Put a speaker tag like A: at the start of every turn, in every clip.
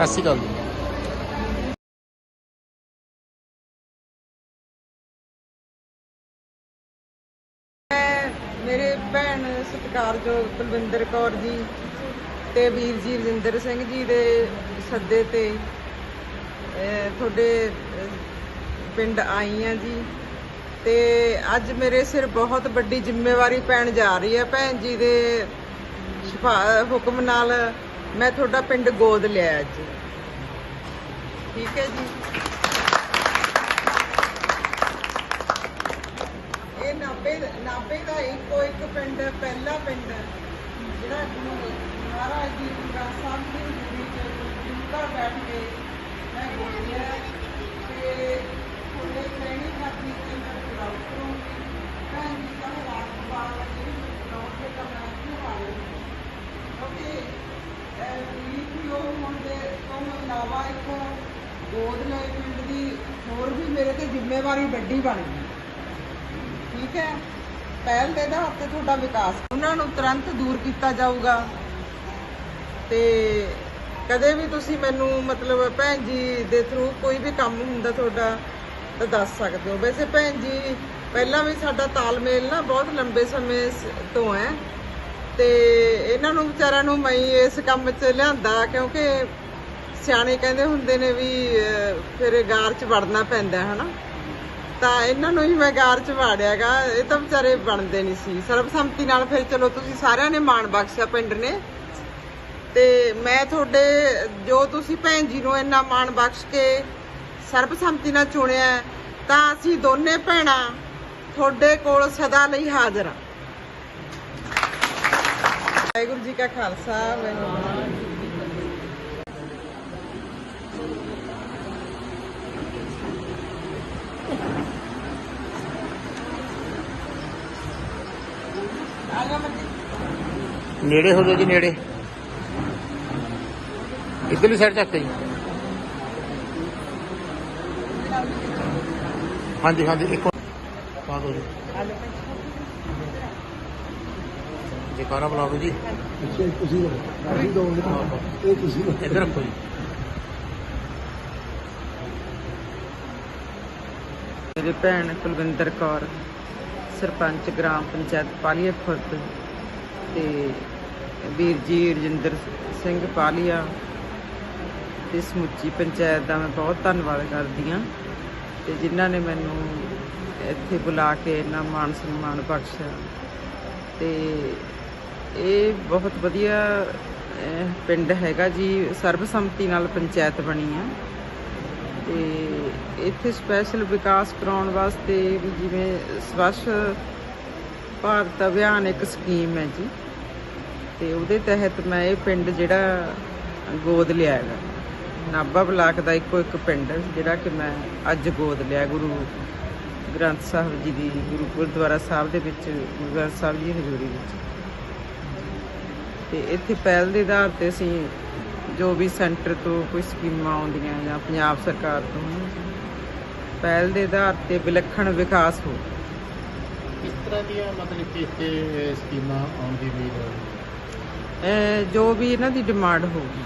A: ਸਤਿ ਸ਼੍ਰੀ ਅਕਾਲ ਜੀ
B: ਮੈਂ, ਮੇਰੇ ਭੈਣ ਸਤਿਕਾਰਯੋਗ ਕੁਲਵਿੰਦਰ ਕੌਰ ਜੀ ਤੇ ਵੀਰ ਜੀ ਰਜਿੰਦਰ ਸਿੰਘ ਜੀ ਦੇ ਸੱਦੇ ਤੇ ਤੁਹਾਡੇ ਪਿੰਡ ਆਈ ਆ ਜੀ। ਤੇ ਅੱਜ ਮੇਰੇ ਸਿਰ ਬਹੁਤ ਵੱਡੀ ਜ਼ਿੰਮੇਵਾਰੀ ਪੈਣ ਜਾ ਰਹੀ ਹੈ ਭੈਣ ਜੀ ਦੇ ਸਿਫਾ- ਹੁਕਮ ਨਾਲ ਮੈਂ ਤੁਹਾਡਾ ਪਿੰਡ ਗੋਦ ਲਿਆ ਅੱਜ। ਠੀਕ ਹੈ ਜੀ। ਇਹ ਨਾਭੇ ਨਾਭੇ ਦਾ ਇੱਕੋ ਇੱਕ ਪਿੰਡ ਪਹਿਲਾ ਪਿੰਡ ਜਿਹੜਾ ਗੁਰੂ ਮਹਾਰਾਜ ਜੀ ਦਾ ਸਾਹਿਬ ਦੀ ਹਜ਼ੂਰੀ ਚ ਗੁਰੂ ਬੈਠ ਕੇ ਮੈਂ ਗੋਦਿਆ ਤੇ ਤੁਹਾਡੇ ਸੈਣੀ ਖਾਤੀ ਤੇ ਮੈਂ ਪੂਰਾ ਕਰੂੰਗੀ। ਜੀ ਦਾ ਰਾਤ ਬਾਅਦ ਜਿਹੜੀ ਨੌਂ ਦੇ ਕਮਰਾ ਕਿਉਂ ਲੀਪੀਓ ਹੋਣ ਦੇ ਤੋਂ ਇਲਾਵਾ ਇੱਕ ਗੋਦ ਲੈ ਪਿੰਡ ਦੀ ਹੋਰ ਵੀ ਮੇਰੇ ਤੇ ਜ਼ਿੰਮੇਵਾਰੀ ਵੱਡੀ ਬਣ ਗਈ ਠੀਕ ਹੈ? ਪਹਿਲ ਦੇ ਆਧਾਰ ਤੇ ਤੁਹਾਡਾ ਵਿਕਾਸ ਉਹਨਾਂ ਨੂੰ ਤੁਰੰਤ ਦੂਰ ਕੀਤਾ ਜਾਊਗਾ। ਤੇ ਕਦੇ ਵੀ ਤੁਸੀਂ ਮੈਨੂੰ ਮਤਲਬ ਭੈਣ ਜੀ ਦੇ ਥਰੂ ਕੋਈ ਵੀ ਕੰਮ ਹੁੰਦਾ, ਤੁਹਾਡਾ ਤਾਂ ਦੱਸ ਸਕਦੇ ਹੋ। ਵੈਸੇ ਭੈਣ ਜੀ ਪਹਿਲਾਂ ਵੀ ਸਾਡਾ ਤਾਲਮੇਲ ਨਾ ਬਹੁਤ ਲੰਬੇ ਸਮੇਂ ਸ- ਤੋਂ ਹੈ। ਤੇ ਇਹਨਾਂ ਨੂੰ ਵਿਚਾਰਿਆਂ ਨੂੰ ਮੈਂ ਇਸ ਕੰਮ 'ਚ ਲਿਆਂਦਾ, ਕਿਉਂਕਿ ਸਿਆਣੇ ਕਹਿੰਦੇ ਹੁੰਦੇ ਨੇ ਵੀ ਫਿਰ ਗਾਰ 'ਚ ਵੜਨਾ ਪੈਂਦਾ ਹੈ ਹਨਾ? ਤਾਂ ਇਹਨਾਂ ਨੂੰ ਹੀ ਮੈਂ ਗਾਰ ਚ ਵਾੜਿਆਗਾ, ਇਹ ਤਾਂ ਵਿਚਾਰੇ ਬਣਦੇ ਨਹੀਂ ਸੀ। ਸਰਬਸੰਮਤੀ ਨਾਲ ਫਿਰ ਚਲੋ ਤੁਸੀਂ ਸਾਰਿਆਂ ਨੇ ਮਾਣ ਬਖਸ਼ਿਆ ਪਿੰਡ ਨੇ। ਤੇ ਮੈਂ ਤੁਹਾਡੇ, ਜੋ ਤੁਸੀਂ ਭੈਣ ਜੀ ਨੂੰ ਇੰਨਾ ਮਾਣ ਬਖਸ਼ ਕੇ ਸਰਬਸੰਮਤੀ ਨਾਲ ਚੁਣਿਆ, ਤਾਂ ਅਸੀਂ ਦੋਨੇ ਭੈਣਾਂ ਤੁਹਾਡੇ ਕੋਲ ਸਦਾ ਲਈ ਹਾਜ਼ਰ ਹਾਂ। ਵਾਹਿਗੁਰੂ ਜੀ ਕਾ ਖਾਲਸਾ
A: ਨੇੜੇ ਹੋ ਜਾਓ ਜੀ, ਨੇੜੇ। ਇੱਧਰਲੀ ਸਾਈਡ ਚੱਕ ਜੀ। ਹਾਂਜੀ ਹਾਂਜੀ, ਇੱਕ ਪਾ ਦਿਓ ਜੀ।
B: ਆ ਲੈ
A: ਜਕਾਰਾ ਬੁਲਾ ਦਿਓ ਜੀ?
C: ਅੱਛਾ ਇਹ ਤੁਸੀਂ ਲਓ ਅਸੀਂ ਦੋਗੇ ਇਹ ਤੁਸੀਂ ਲਓ
A: ਇੱਧਰ ਰੱਖੋ ਜੀ।
B: ਮੇਰੀ ਭੈਣ ਕੁਲਵਿੰਦਰ ਕੌਰ ਸਰਪੰਚ ਗ੍ਰਾਮ ਪੰਚਾਇਤ ਪਾਲੀਆ ਖੁਰਦ ਤੇ ਵੀਰ ਜੀ ਰਜਿੰਦਰ ਸਿੰਘ ਪਾਲੀਆ ਤੇ ਸਮੁੱਚੀ ਪੰਚਾਇਤ ਦਾ ਮੈਂ ਬਹੁਤ ਧੰਨਵਾਦ ਕਰਦੀ ਹਾਂ ਤੇ ਜਿਨ੍ਹਾਂ ਨੇ ਮੈਨੂੰ ਇੱਥੇ ਬੁਲਾ ਕੇ ਇੰਨਾ ਮਾਣ ਸਨਮਾਨ ਬਖਸ਼ਿਆ ਤੇ ਇਹ ਬਹੁਤ ਵਧੀਆ ਪਿੰਡ ਹੈਗਾ ਜੀ। ਸਰਬਸੰਮਤੀ ਨਾਲ ਪੰਚਾਇਤ ਬਣੀ ਆ। ਤੇ ਇੱਥੇ ਸਪੈਸ਼ਲ ਵਿਕਾਸ ਕਰਾਉਣ ਵਾਸਤੇ ਵੀ ਜਿਵੇਂ ਸਵੱਛ ਭਾਰਤ ਅਭਿਆਨ ਇੱਕ ਸਕੀਮ ਹੈ ਜੀ। ਤੇ ਉਹਦੇ ਤਹਿਤ ਮੈਂ ਇਹ ਪਿੰਡ ਜਿਹੜਾ ਗੋਦ ਲਿਆ ਹੈਗਾ। ਨਾਭਾ ਬਲਾਕ ਦਾ ਇੱਕੋ ਇੱਕ ਪਿੰਡ ਜਿਹੜਾ ਕਿ ਮੈਂ ਅੱਜ ਗੋਦ ਲਿਆ। ਗੁਰੂ ਗ੍ਰੰਥ ਸਾਹਿਬ ਜੀ ਦੀ ਗੁਰੂ ਗੁਰਦੁਆਰਾ ਸਾਹਿਬ ਦੇ ਵਿੱਚ, ਗੁਰੂ ਗ੍ਰੰਥ ਸਾਹਿਬ ਜੀ ਹਜ਼ੂਰੀ ਵਿੱਚ। ਤੇ ਇੱਥੇ ਪਹਿਲ ਦੇ ਆਧਾਰ ਤੇ ਅਸੀਂ ਜੋ ਵੀ ਸੈਂਟਰ ਤੋਂ ਕੋਈ ਸਕੀਮਾਂ ਆਉਂਦੀਆਂ ਜਾਂ ਪੰਜਾਬ ਸਰਕਾਰ ਤੋਂ ਪਹਿਲ ਦੇ ਆਧਾਰ ਤੇ ਵਿਲੱਖਣ ਵਿਕਾਸ ਹੋ
A: ਕਿਸ ਤਰ੍ਹਾਂ ਦੀਆਂ ਮਤਲਬ ਕਿ ਇੱਥੇ ਸਕੀਮਾਂ ਆਉਣ ਦੀ ਉਮੀਦ ਹੈ?
B: ਜੋ ਵੀ ਇਹਨਾਂ ਦੀ ਡਿਮਾਂਡ ਹੋਊਗੀ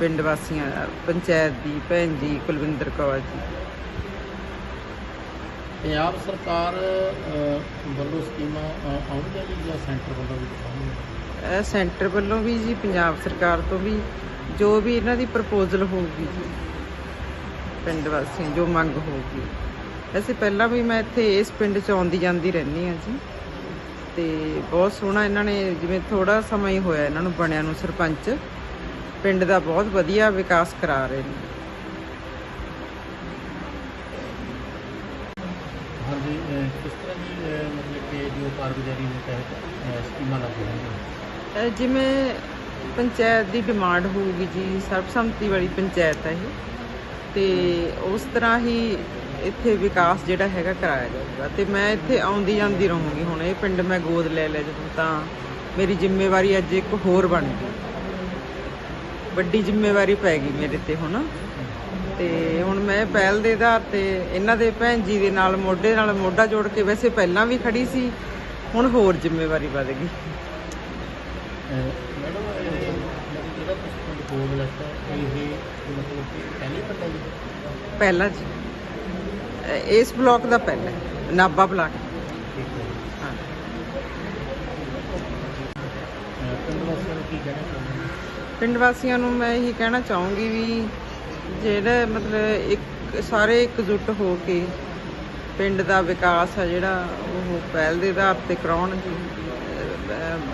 B: ਪਿੰਡ ਵਾਸੀਆਂ ਪੰਚਾਇਤ ਦੀ ਭੈਣ ਜੀ ਕੁਲਵਿੰਦਰ ਕੌਰ ਜੀ।
A: ਪੰਜਾਬ ਸਰਕਾਰ ਵੱਲੋਂ ਸਕੀਮਾਂ ਆਉਣਗੀਆਂ ਜੀ ਜਾਂ ਸੈਂਟਰ ਵੱਲੋਂ ਵੀ ਆਉਣਗੀਆਂ
B: ਇਹ ਸੈਂਟਰ ਵੱਲੋਂ ਵੀ ਜੀ, ਪੰਜਾਬ ਸਰਕਾਰ ਤੋਂ ਵੀ ਜੋ ਵੀ ਇਹਨਾਂ ਦੀ ਪ੍ਰਪੋਜ਼ਲ ਹੋਊਗੀ ਜੀ, ਪਿੰਡ ਵਾਸੀਆਂ ਜੋ ਮੰਗ ਹੋਊਗੀ। ਵੈਸੇ ਪਹਿਲਾਂ ਵੀ ਮੈਂ ਇੱਥੇ ਇਸ ਪਿੰਡ 'ਚ ਆਉਂਦੀ ਜਾਂਦੀ ਰਹਿੰਦੀ ਹਾਂ ਜੀ। ਤੇ ਬਹੁਤ ਸੋਹਣਾ ਇਹਨਾਂ ਨੇ, ਜਿਵੇਂ ਥੋੜਾ ਸਮਾਂ ਹੀ ਹੋਇਆ ਇਹਨਾਂ ਨੂੰ ਬਣਿਆ ਨੂੰ ਸਰਪੰਚ। ਪਿੰਡ ਦਾ ਬਹੁਤ ਵਧੀਆ ਵਿਕਾਸ ਕਰਾ ਰਹੇ ਨੇ
A: ਹਾਂਜੀ ਅਹ, ਕਿਸ ਤਰ੍ਹਾਂ ਦੀ ਅਹ, ਮਤਲਬ ਕਿ ਜੋ ਕਾਰਗੁਜ਼ਾਰੀ ਦੇ ਤਹਿਤ ਸਕੀਮਾਂ ਲਾਗੂ ਹੋਣਗੀਆਂ
B: ਜਿਵੇਂ ਪੰਚਾਇਤ ਦੀ ਡਿਮਾਂਡ ਹੋਊਗੀ ਜੀ, ਸਰਬਸੰਮਤੀ ਵਾਲੀ ਪੰਚਾਇਤ ਹੈ ਇਹ। ਤੇ ਉਸ ਤਰ੍ਹਾਂ ਹੀ ਇੱਥੇ ਵਿਕਾਸ ਜਿਹੜਾ ਹੈਗਾ ਕਰਾਇਆ ਜਾਊਗਾ। ਤੇ ਮੈਂ ਇੱਥੇ ਆਉਂਦੀ ਜਾਂਦੀ ਰਹੂੰਗੀ। ਹੁਣ ਇਹ ਪਿੰਡ ਮੈਂ ਗੋਦ ਲੈ ਲਿਆ ਜਦੋਂ ਤਾਂ ਮੇਰੀ ਜ਼ਿੰਮੇਵਾਰੀ ਅੱਜ ਇੱਕ ਹੋਰ ਬਣ ਗਈ। ਵੱਡੀ ਜ਼ਿੰਮੇਵਾਰੀ ਪੈ ਗਈ ਮੇਰੇ ਤੇ ਹੁਣ। ਤੇ ਹੁਣ ਮੈਂ ਪਹਿਲ ਦੇ ਆਧਾਰ ਤੇ ਇਹਨਾਂ ਦੇ ਭੈਣ ਜੀ ਦੇ ਨਾਲ, ਮੋਢੇ ਨਾਲ ਮੋਢਾ ਜੋੜ ਕੇ ਵੈਸੇ ਪਹਿਲਾਂ ਵੀ ਖੜੀ ਸੀ। ਹੁਣ ਹੋਰ ਜ਼ਿੰਮੇਵਾਰੀ ਵੱਧ ਗਈ।
A: ਮੈਡਮ ਜਿਹੜਾ ਤੁਸੀਂ ਪਿੰਡ ਗੋਦ ਇਹ ਮਤਲਬ ਕਿ ਪਹਿਲੀ ਪਤਾ ਜੀ।
B: ਪਹਿਲਾ ਜੀ ਅ, ਇਸ ਬਲਾਕ ਦਾ ਪਹਿਲਾ ਹੈ, ਨਾਭਾ ਬਲਾਕ।
A: ਠੀਕ ਹੈ
B: ਹਾਂ
A: ਅਹ ਪਿੰਡ ਵਾਸੀਆਂ ਨੂੰ ਕੀ ਕਹਿਣਾ ਚਾਹੁੰਦੇ ਹੋ।
B: ਪਿੰਡ ਵਾਸੀਆਂ ਨੂੰ ਮੈਂ ਇਹੀ ਕਹਿਣਾ ਚਾਹੂੰਗੀ ਵੀ ਜਿਹੜਾ ਮਤਲਬ ਇੱਕ ਸਾਰੇ ਇਕਜੁੱਟ ਹੋ ਕੇ ਪਿੰਡ ਦਾ ਵਿਕਾਸ ਆ ਜਿਹੜਾ ਉਹ ਪਹਿਲ ਦੇ ਆਧਾਰ ਤੇ ਕਰਾਉਣ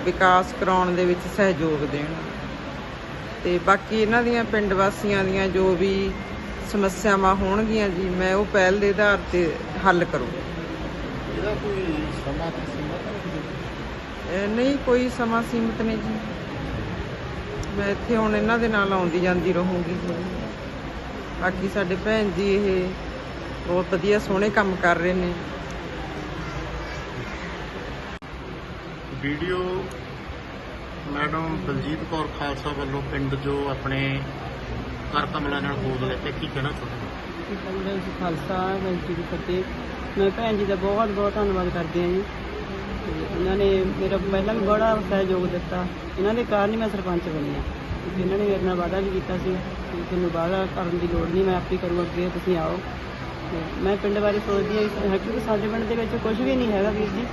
B: ਵਿਕਾਸ ਕਰਾਉਣ ਦੇ ਵਿੱਚ ਸਹਿਯੋਗ ਦੇਣ। ਤੇ ਬਾਕੀ ਇਹਨਾਂ ਦੀਆਂ ਪਿੰਡ ਵਾਸੀਆਂ ਦੀਆਂ ਜੋ ਵੀ ਸਮੱਸਿਆਵਾਂ ਹੋਣਗੀਆਂ ਜੀ ਮੈਂ ਉਹ ਪਹਿਲ ਦੇ ਆਧਾਰ ਤੇ ਹੱਲ ਕਰੂੰ
A: ਇਹਦਾ ਕੋਈ ਸਮਾਂ ਨਹੀਂ
B: ਕੋਈ ਸਮਾਂ ਸੀਮਿਤ ਨਹੀਂ ਜੀ। ਮੈਂ ਇੱਥੇ ਹੁਣ ਇਹਨਾਂ ਦੇ ਨਾਲ ਆਉਂਦੀ ਜਾਂਦੀ ਰਹੂੰਗੀ। ਬਾਕੀ ਸਾਡੇ ਭੈਣ ਜੀ ਇਹ ਬਹੁਤ ਵਧੀਆ ਸੋਹਣੇ ਕੰਮ ਕਰ ਰਹੇ ਨੇ।
A: ਵੀਡੀਓ ਮੈਡਮ ਬਲਜੀਤ ਕੌਰ ਖਾਲਸਾ ਵੱਲੋਂ ਪਿੰਡ ਜੋ ਆਪਣੇ ਘਰ ਕਮਲਾ ਨਾਲ ਗੋਦ ਲੈਤੇ ਕੀ ਕਹਿਣਾ ਚਾਹੁੰਦੇ ਹੋ
D: ਜੀ ਖਾਲਸਾ ਵਾਹਿਗੁਰੂ ਜੀ ਫਤਿਹ। ਮੈਂ ਭੈਣ ਜੀ ਦਾ ਬਹੁਤ ਬਹੁਤ ਧੰਨਵਾਦ ਕਰਦੀ ਹਾਂ ਜੀ। ਤੇ ਇਹਨਾਂ ਨੇ ਮੇਰਾ ਪਹਿਲਾਂ ਵੀ ਬੜਾ ਸਹਿਯੋਗ ਦਿੱਤਾ। ਇਹਨਾਂ ਦੇ ਕਾਰਨ ਹੀ ਮੈਂ ਸਰਪੰਚ ਬਣੀ ਹਾਂ ਕਿਉਂਕਿ ਇਹਨਾਂ ਨੇ ਮੇਰੇ ਨਾਲ ਵਾਅਦਾ ਵੀ ਕੀਤਾ ਸੀ ਕਿ ਤੁਹਾਨੂੰ ਵਾਅਦਾ ਕਰਨ ਦੀ ਲੋੜ ਨਹੀਂ ਮੈਂ ਆਪੇ ਕਰੂ ਅੱਗੇ ਤੁਸੀਂ ਆਓ। ਤੇ ਮੈਂ ਪਿੰਡ ਬਾਰੇ ਸੋਚਦੀ ਹਾਂ ਕਿਉਂਕਿ ਸਾਡੇ ਪਿੰਡ ਦੇ ਵਿੱਚ ਕੁਝ ਵੀ ਨਹੀਂ ਹੈਗਾ ਵੀਰ ਜੀ।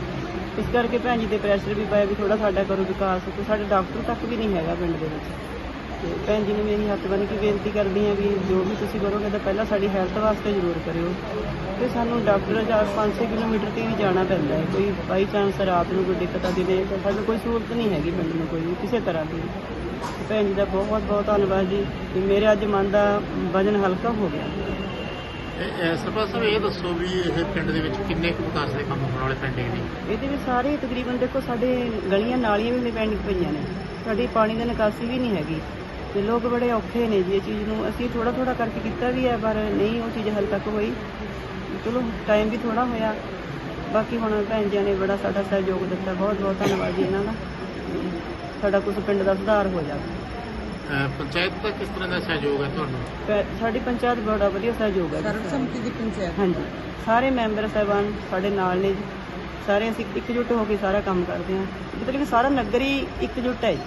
D: ਇਸ ਕਰਕੇ ਭੈਣ ਜੀ ਤੇ ਪ੍ਰੈਸ਼ਰ ਵੀ ਪਾਇਆ ਵੀ ਥੋੜਾ ਸਾਡਾ ਕਰੋ ਵਿਕਾਸ ਤੇ ਸਾਡੇ ਡਾਕਟਰ ਤੱਕ ਵੀ ਨਹੀਂ ਹੈਗਾ ਪਿੰਡ ਦੇ ਵਿੱਚ। ਤੇ ਭੈਣ ਜੀ ਨੂੰ ਮੇਰੀ ਹੱਥ ਬੰਨ੍ਹ ਕੇ ਬੇਨਤੀ ਕਰਦੀ ਹਾਂ ਵੀ ਜੋ ਵੀ ਤੁਸੀਂ ਕਰੋਗੇ ਤਾਂ ਪਹਿਲਾਂ ਸਾਡੀ ਹੈਲਥ ਵਾਸਤੇ ਜ਼ਰੂਰ ਕਰਿਓ। ਤੇ ਸਾਨੂੰ ਡਾਕਟਰ ਜਾਂ 5-6 ਕਿਲੋਮੀਟਰ ਤੇ ਵੀ ਜਾਣਾ ਪੈਂਦਾ ਹੈ। ਕੋਈ ਬਾਈ ਚਾਂਸ ਰਾਤ ਨੂੰ ਕੋਈ ਦਿੱਕਤ ਆਦੀ ਨੇ ਤਾਂ ਸਾਨੂੰ ਕੋਈ ਸਹੂਲਤ ਨਹੀਂ ਹੈਗੀ ਪਿੰਡ ਨੂੰ ਕੋਈ ਵੀ ਕਿਸੇ ਤਰ੍ਹਾਂ ਦੀ। ਭੈਣ ਜੀ ਦਾ ਬਹੁਤ ਬਹੁਤ ਧੰਨਵਾਦ ਜੀ। ਕਿ ਮੇਰੇ ਅੱਜ ਮਨ ਦਾ ਵਜਨ ਹਲਕਾ ਹੋ ਗਿਆ।
A: ਸਰਪੰਚ ਸਾਹਿਬ ਇਹ ਦੱਸੋ ਵੀ ਇਹ ਪਿੰਡ ਦੇ ਵਿੱਚ ਕਿੰਨੇ ਕੁ ਵਿਕਾਸ ਦੇ ਕੰਮ ਹੋਣ ਵਾਲੇ ਪਿੰਡ ਨੇ
D: ਇਹਦੇ ਵਿੱਚ ਸਾਰੇ ਤਕਰੀਬਨ ਦੇਖੋ ਸਾਡੇ ਗਲੀਆਂ ਨਾਲੀਆਂ ਵੀ ਪੈਂਡਿੰਗ ਪਈਆਂ ਨੇ। ਸਾਡੀ ਪਾਣੀ ਦੀ ਨਿਕਾਸੀ ਵੀ ਨਹੀਂ ਹੈਗੀ। ਤੇ ਲੋਕ ਬੜੇ ਔਖੇ ਨੇ ਜੀ ਇਹ ਚੀਜ਼ ਨੂੰ। ਅਸੀਂ ਥੋੜਾ ਥੋੜਾ ਕਰਕੇ ਕੀਤਾ ਵੀ ਹੈ, ਪਰ ਨਹੀਂ ਉਹ ਚੀਜ਼ ਹੱਲ ਤੱਕ ਹੋਈ। ਚਲੋ ਟਾਈਮ ਵੀ ਥੋੜਾ ਹੋਇਆ। ਬਾਕੀ ਹੁਣ ਭੈਣ ਜੀ ਨੇ ਬੜਾ ਸਾਡਾ ਸਹਿਯੋਗ ਦਿੱਤਾ। ਬਹੁਤ ਬਹੁਤ ਧੰਨਵਾਦ ਜੀ ਇਹਨਾਂ ਦਾ। ਸਾਡਾ ਕੁਝ ਪਿੰਡ ਦਾ ਸੁਧਾਰ ਹੋ ਜਾਵੇ।
A: ਪੰਚਾਇਤ ਦਾ ਕਿਸ ਤਰ੍ਹਾਂ ਦਾ ਸਹਿਯੋਗ ਹੈ ਤੁਹਾਨੂੰ?
D: ਪੈ- ਸਾਡੀ ਪੰਚਾਇਤ ਬੜਾ ਵਧੀਆ ਸਹਿਯੋਗ ਹੈ ਜੀ।
B: ਸਰਬਸੰਮਤੀ ਦੀ ਪੰਚਾਇਤ।
D: ਹਾਂਜੀ। ਸਾਰੇ ਮੈਂਬਰ ਸਾਹਿਬਾਨ ਸਾਡੇ ਨਾਲ ਨੇ ਜੀ। ਸਾਰੇ ਅਸੀਂ ਇਕਜੁੱਟ ਹੋ ਕੇ ਸਾਰਾ ਕੰਮ ਕਰਦੇ ਹਾਂ। ਮਤਲਬ ਕਿ ਸਾਰਾ ਨਗਰ ਹੀ ਇਕਜੁੱਟ ਹੈ ਜੀ।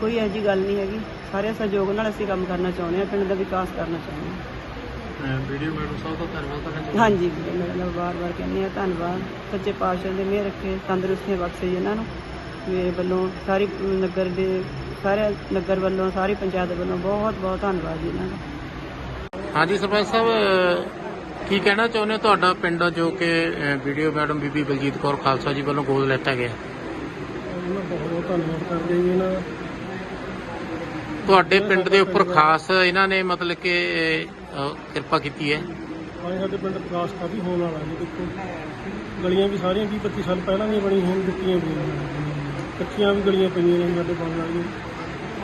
D: ਕੋਈ ਇਹੋ ਜਿਹੀ ਗੱਲ ਨਹੀਂ ਹੈਗੀ। ਸਾਰੇ ਸਹਿਯੋਗ ਨਾਲ ਅਸੀਂ ਕੰਮ ਕਰਨਾ ਚਾਹੁੰਦੇ ਹਾਂ ਪਿੰਡ ਦਾ ਵਿਕਾਸ ਕਰਨਾ ਚਾਹੁੰਦੇ ਹਾਂ।
A: ਵੀਡੀਓ ਮੈਡਮ ਸਾਹਿਬ ਦਾ ਧੰਨਵਾਦ ਕਰਨਾ ਚਾਹੁੰਦੇ
D: ਹਾਂਜੀ ਮੈਂ ਨਾਲ ਵਾਰ-ਵਾਰ ਕਹਿੰਦੀ ਹਾਂ ਧੰਨਵਾਦ। ਸੱਚੇ ਪਾਤਸ਼ਾਹ ਦੇ ਮਿਹਰ ਰੱਖੇ ਤੰਦਰੁਸਤੀਆਂ ਬਖਸ਼ੇ ਜੀ ਇਹਨਾਂ ਨੂੰ। ਮੇਰੇ ਵੱਲੋਂ ਸਾਰੀ ਨਗਰ ਦੇ ਸਾਰੇ ਨਗਰ ਵੱਲੋਂ ਸਾਰੀ ਪੰਚਾਇਤ ਵੱਲੋਂ ਬਹੁਤ ਬਹੁਤ ਧੰਨਵਾਦ ਜੀ ਇਹਨਾਂ ਦਾ।
A: ਹਾਂਜੀ ਸਰਪੰਚ ਸਾਹਿਬ ਕੀ ਕਹਿਣਾ ਚਾਹੁੰਦੇ ਹੋ ਤੁਹਾਡਾ ਪਿੰਡ ਜੋ ਕਿ ਵੀਡੀਓ ਮੈਡਮ ਬੀਬੀ ਬਲਜੀਤ ਕੌਰ ਖਾਲਸਾ ਜੀ ਵੱਲੋਂ ਗੋਦ ਲੈਤਾ ਗਿਆ?
C: ਉਹਨਾਂ ਦਾ ਬਹੁਤ ਬਹੁਤ ਧੰਨਵਾਦ ਕਰਦੇ ਜੀ ਇਹਨਾਂ ਦਾ।
A: ਤੁਹਾਡੇ ਪਿੰਡ ਦੇ ਉੱਪਰ ਖਾਸ ਇਹਨਾਂ ਨੇ ਮਤਲਬ ਕਿ ਅਹ, ਕਿਰਪਾ ਕੀਤੀ ਹੈ?
C: ਹਾਂ ਸਾਡੇ ਪਿੰਡ ਵਿਕਾਸ ਕਾਫੀ ਹੋਣ ਵਾਲਾ ਜੀ ਦੇਖੋ। ਗਲੀਆਂ ਵੀ ਸਾਰੀਆਂ 20 25 ਸਾਲ ਪਹਿਲਾਂ ਦੀਆਂ ਬਣੀਆਂ ਹੋਣ ਦਿੱਤੀਆਂ ਗਈਆਂ। ਕੱਚੀਆਂ ਵੀ ਗਲੀਆਂ ਪਈਆਂ ਨੇ ਸਾਡੇ ਬਣਨ ਵਾਲੀਆਂ।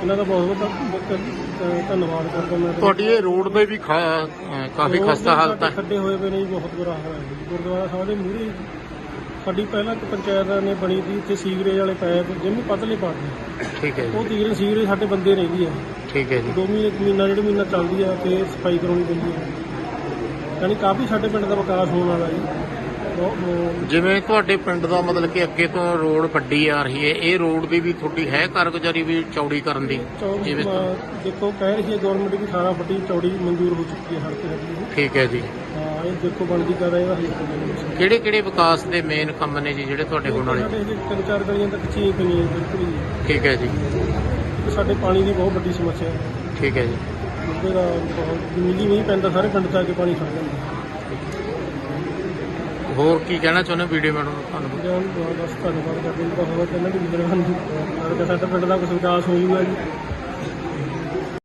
C: ਇਹਨਾਂ ਦਾ ਬਹੁਤ ਬਹੁਤ ਅਹ, ਧੰਨਵਾਦ ਕਰਦਾ ਮੈਂ।
A: ਤੁਹਾਡੀ ਇਹ ਰੋਡ ਦੇ ਵੀ ਖਾ- ਅਹ, ਕਾਫੀ
C: ਰੋਡ
A: ਖਸਤਾ
C: ਦੇ
A: ਹਾਲਤ ਹੈ।
C: ਖੱਡੇ ਹੋਏ ਪਏ ਨੇ ਜੀ ਬਹੁਤ ਬੁਰਾ ਹਾਲ ਹੈ ਜੀ। ਗੁਰਦੁਆਰਾ ਸਾਹਿਬ ਦੇ ਮੂਹਰੇ ਸਾਡੀ ਪਹਿਲਾਂ ਇੱਕ ਪੰਚਾਇਤ ਨੇ ਬਣੀ ਸੀ ਇੱਥੇ ਸੀਵਰੇਜ ਵਾਲੇ ਪੈਪ ਜਿੰਨੂੰ ਪਤਲੇ ਪਾਦੇ
A: ਠੀਕ ਹੈ
C: ਉਹ
A: ਜੀ
C: ਤੀਰਨ ਸੀਵਰੇਜ ਸਾਡੇ ਬੰਦੇ ਰਹਿੰਦੀ ਆ
A: ਠੀਕ ਹੈ ਜੀ।
C: ਦੋ ਮਹੀਨੇ ਇੱਕ ਮਹੀਨਾ ਡੇਢ ਮਹੀਨਾ ਚੱਲਦੀ ਆ ਤੇ ਸਫ਼ਾਈ ਕਰਾਉਣੀ ਪੈਂਦੀ ਆ। ਯਾਨੀ ਕਾਫੀ ਸਾਡੇ ਪਿੰਡ ਦਾ ਵਿਕਾਸ ਹੋਣ ਵਾਲਾ ਜੀ।
A: ਜਿਵੇਂ ਤੁਹਾਡੇ ਪਿੰਡ ਦਾ ਮਤਲਬ ਕਿ ਅੱਗੇ ਤੋਂ ਰੋਡ ਵੱਡੀ ਆ ਰਹੀ ਹੈ ਇਹ ਰੋਡ ਦੀ ਵੀ ਤੁਹਾਡੀ ਹੈ ਕਾਰਗੁਜ਼ਾਰੀ ਵੀ ਚੌੜੀ ਕਰਨ ਦੀ? ਜਿਵੇਂ
C: ਦੇਖੋ ਕਹਿ ਰਹੀ ਹੈ ਗਵਰਨਮੈਂਟ ਵੀ 18 ਫੁੱਟੀ ਚੌੜੀ ਮਨਜ਼ੂਰ ਹੋ ਚੁੱਕੀ ਹੈ ਸੜਕ ਸਾਡੀ
A: ਠੀਕ ਹੈ ਜੀ।
C: ਹਾਂ ਇਹ ਦੇਖੋ ਬਣਦੀ ਕਰ ਇਹਦਾ
A: ਕਿਹੜੇ ਕਿਹੜੇ ਵਿਕਾਸ ਦੇ ਮੇਨ ਕੰਮ ਨੇ ਜੀ ਜਿਹੜੇ ਤੁਹਾਡੇ ਹੋਣ ਵਾਲੇ?
C: ਤਿੰਨ ਚਾਰ ਗਲੀਆਂ ਤੱਕ ਪਈਆਂ ਜੀ, ਬਿਲਕੁਲ
A: ਠੀਕ ਹੈ ਜੀ।
C: ਸਾਡੇ ਪਾਣੀ ਦੀ ਬਹੁਤ ਵੱਡੀ ਸਮੱਸਿਆ ਹੈ।
A: ਠੀਕ ਹੈ ਜੀ।
C: ਬਹੁਤ ਜ਼ਮੀਨੀ ਮੀਂਹ ਪੈਂਦਾ ਸਾਰੇ ਪਿੰਡ ਚ ਆ ਕੇ ਪਾਣੀ ਖੜ ਜਾਂਦਾ।
A: ਹੋਰ ਕੀ ਕਹਿਣਾ ਚਾਹੁੰਦੇ ਵੀਡੀਓ ਮੈਡਮ ਤੁਹਾਨੂੰ
C: ਜਾਨ ਬਹੁਤ ਬਸ ਧੰਨਵਾਦ ਕਰਦੇ ਹਾਂ ਬਹੁਤ ਇਹਨਾਂ ਦੀ ਮਿਹਰਬਾਨੀ ਸਾਡਾ ਪਿੰਡ ਦਾ ਕੁਝ ਵਿਕਾਸ ਹੋ ਜੂਗਾ ਜੀ।